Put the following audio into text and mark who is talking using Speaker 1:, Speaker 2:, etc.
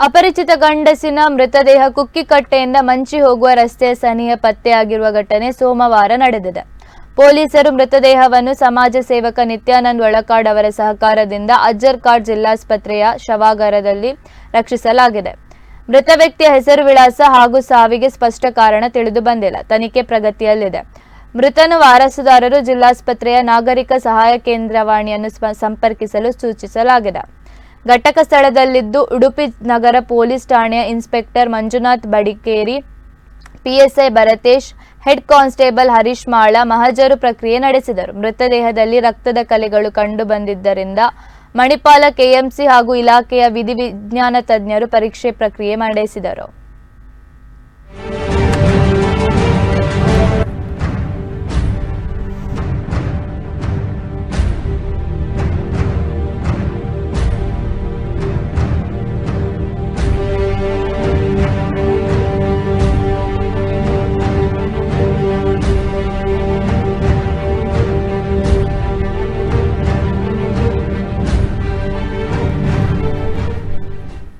Speaker 1: ಅಪರಿಚಿತ ಗಂಡಸಿನ ಮೃತದೇಹ ಕುಕ್ಕಿಕಟ್ಟೆಯಿಂದ ಮಂಚಿ ಹೋಗುವ ರಸ್ತೆಯ ಸನಿಹ ಪತ್ತೆಯಾಗಿರುವ ಘಟನೆ ಸೋಮವಾರ ನಡೆದಿದೆ. ಪೊಲೀಸರು ಮೃತದೇಹವನ್ನು ಸಮಾಜ ಸೇವಕ ನಿತ್ಯಾನಂದ್ ಒಳಕಾಡ್ ಅವರ ಸಹಕಾರದಿಂದ ಅಜ್ಜರ್ಕಾಡ್ ಜಿಲ್ಲಾಸ್ಪತ್ರೆಯ ಶವಾಗಾರದಲ್ಲಿ ರಕ್ಷಿಸಲಾಗಿದೆ. ಮೃತ ವ್ಯಕ್ತಿಯ ಹೆಸರು ವಿಳಾಸ ಹಾಗೂ ಸಾವಿಗೆ ಸ್ಪಷ್ಟ ಕಾರಣ ತಿಳಿದು ಬಂದಿಲ್ಲ. ತನಿಖೆ ಪ್ರಗತಿಯಲ್ಲಿದೆ. ಮೃತನ ವಾರಸುದಾರರು ಜಿಲ್ಲಾಸ್ಪತ್ರೆಯ ನಾಗರಿಕ ಸಹಾಯ ಕೇಂದ್ರವಾಣಿಯನ್ನು ಸ್ಪ- ಸಂಪರ್ಕಿಸಲು ಸೂಚಿಸಲಾಗಿದೆ. ಘಟಕ ಸ್ಥಳದಲ್ಲಿದ್ದು ಉಡುಪಿ ನಗರ ಪೊಲೀಸ್ ಠಾಣೆಯ inspector Manjunath Badikeri, PSI Bharatesh, head constable Harish Mala ಮಹಜರು ಪ್ರಕ್ರಿಯೆ ನಡೆಸಿದರು. ಮೃತದೇಹದಲ್ಲಿ ರಕ್ತದ ಕಲೆಗಳು ಕಂಡು ಬಂದಿದ್ದರಿಂದ ಮಣಿಪಾಲ ಕೆಎಂಸಿ ಹಾಗೂ ಇಲಾಖೆಯ ವಿಧಿವಿಜ್ಞಾನ ತಜ್ಞರು ಪರೀಕ್ಷೆ ಪ್ರಕ್ರಿಯೆ ನಡೆಸಿದರು